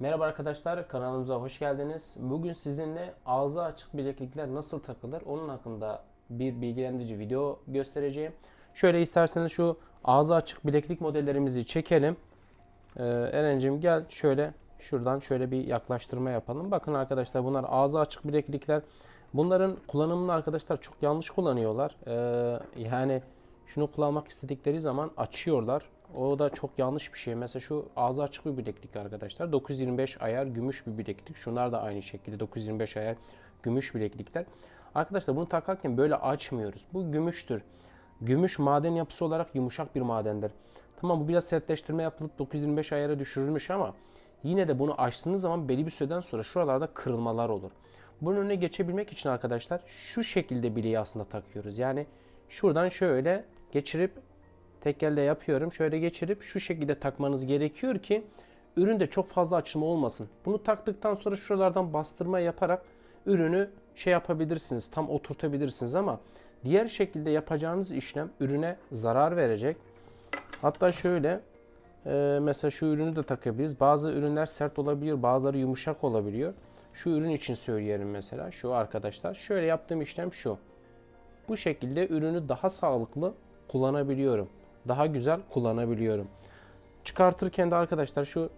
Merhaba arkadaşlar kanalımıza hoş geldiniz. Bugün sizinle ağzı açık bileklikler nasıl takılır onun hakkında bir bilgilendirici video göstereceğim. Şöyle isterseniz şu ağzı açık bileklik modellerimizi çekelim. Ee, Eren'cim gel şöyle şuradan şöyle bir yaklaştırma yapalım. Bakın arkadaşlar bunlar ağzı açık bileklikler. Bunların kullanımını arkadaşlar çok yanlış kullanıyorlar. Ee, yani şunu kullanmak istedikleri zaman açıyorlar. O da çok yanlış bir şey. Mesela şu ağzı açık bir bileklik arkadaşlar. 925 ayar gümüş bir bileklik. Şunlar da aynı şekilde 925 ayar gümüş bileklikler. Arkadaşlar bunu takarken böyle açmıyoruz. Bu gümüştür. Gümüş maden yapısı olarak yumuşak bir madendir. Tamam bu biraz sertleştirme yapılıp 925 ayara düşürülmüş ama yine de bunu açtığınız zaman belli bir süreden sonra şuralarda kırılmalar olur. Bunun önüne geçebilmek için arkadaşlar şu şekilde bileği aslında takıyoruz. Yani şuradan şöyle geçirip tek elde yapıyorum. Şöyle geçirip şu şekilde takmanız gerekiyor ki üründe çok fazla açılma olmasın. Bunu taktıktan sonra şuralardan bastırma yaparak ürünü şey yapabilirsiniz. Tam oturtabilirsiniz ama diğer şekilde yapacağınız işlem ürüne zarar verecek. Hatta şöyle e, mesela şu ürünü de takabiliriz. Bazı ürünler sert olabiliyor, bazıları yumuşak olabiliyor. Şu ürün için söyleyelim mesela şu arkadaşlar. Şöyle yaptığım işlem şu. Bu şekilde ürünü daha sağlıklı kullanabiliyorum. Daha güzel kullanabiliyorum. Çıkartırken de arkadaşlar şu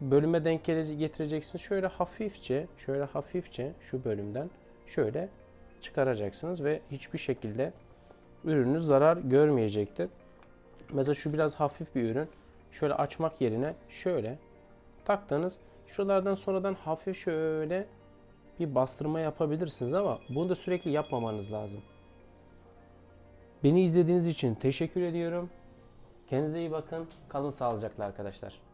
bölüme denk getireceksiniz. Şöyle hafifçe, şöyle hafifçe şu bölümden şöyle çıkaracaksınız ve hiçbir şekilde ürününüz zarar görmeyecektir. Mesela şu biraz hafif bir ürün. Şöyle açmak yerine şöyle taktınız. Şuralardan sonradan hafif şöyle bir bastırma yapabilirsiniz ama bunu da sürekli yapmamanız lazım. Beni izlediğiniz için teşekkür ediyorum. Kendinize iyi bakın. Kalın sağlıcakla arkadaşlar.